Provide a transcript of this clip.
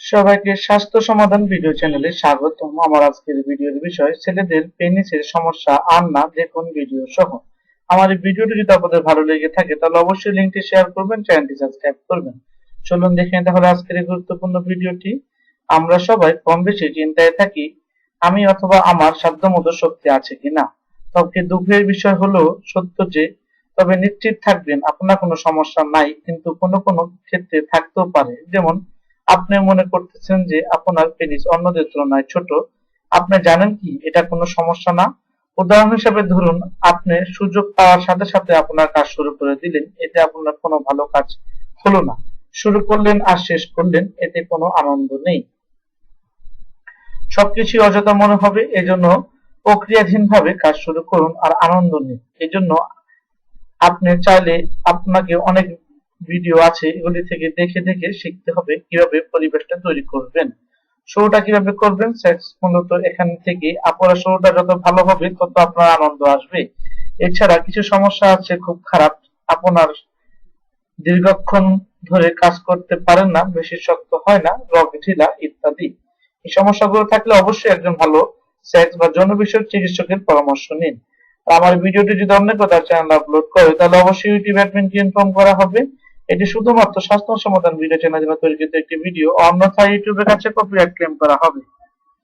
সবাইকে স্বাস্থ্য সমাধান ভিডিও চ্যানেলে স্বাগতম। আমার আজকের ভিডিওর বিষয়, ছেলেদের পেনিসের সমস্যা আর না দেখুন ভিডিও সহ। আমার এই ভিডিওটি যদি আপনাদের ভালো লেগে থাকে, তাহলে অবশ্যই লিঙ্কটি শেয়ার করবেন, চ্যানেলটি সাবস্ক্রাইব করবেন। চলুন দেখে নিই তাহলে আজকের এই গুরুত্বপূর্ণ ভিডিওটি। আমরা সবাই কম বেশি চিন্তায় থাকি, আমি অথবা আমার সাধ্যমতো শক্তি আছে কিনা। তবে দুঃখের বিষয় হলো সত্য যে, তবে নিশ্চিত থাকবেন, আপনার কোনো সমস্যা নাই, কিন্তু কোনো কোনো ক্ষেত্রে থাকতেও পারে। যেমন আপনি মনে করতেছেন যে আপনার পেনিস অন্যদের তুলনায় ছোট, আপনি জানেন কি? এটা কোনো সমস্যা না। উদাহরণ হিসেবে ধরুন, আপনি সুযোগ পাওয়ার সাথে সাথে আপনার কাজ শুরু করে দিলেন, এতে আপনার কোনো ভালো কাজ হলো না। শুরু করলেন আর শেষ করলেন, এতে কোনো আনন্দ নেই। সবকিছু অযথা মনে হবে, এজন্য প্রক্রিয়াধীন ভাবে কাজ শুরু করুন আর আনন্দ নিন। এজন্য আপনি চাইলে আপনাকে অনেক ভিডিও আছে এগুলি থেকে দেখে দেখে শিখতে হবে কীভাবে পরিবেশটা তৈরি করবেন। শুরুটা কীভাবে করবেন মূলত এখান থেকে আপনারা শুরুটা যত ভালো হবে, তত আপনার আনন্দ আসবে। এছাড়া কিছু সমস্যা আছে খুব খারাপ, আপনার দীর্ঘক্ষণ ধরে কাজ করতে পারেন না, বেশি শক্ত হয় না, রগ, ঢিলা ইত্যাদি। এই সমস্যাগুলো থাকলে অবশ্যই একজন ভালো সেক্স বা যৌন বিষয়ক চিকিৎসকের পরামর্শ নিন। আমার ভিডিওটি যদি অন্য কোথাও চ্যানেল আপলোড করে, তাহলে অবশ্যই ইউটিউব অ্যাডমিনকে ইনফর্ম করা হবে। এটি শুধুমাত্র স্বাস্থ্য সমাধান ভিডিও চ্যানেল জন্য তৈরিকৃত একটি ভিডিও, অন্যথায় ইউটিউবের কাছে কপিরাইট ক্লেম করা হবে।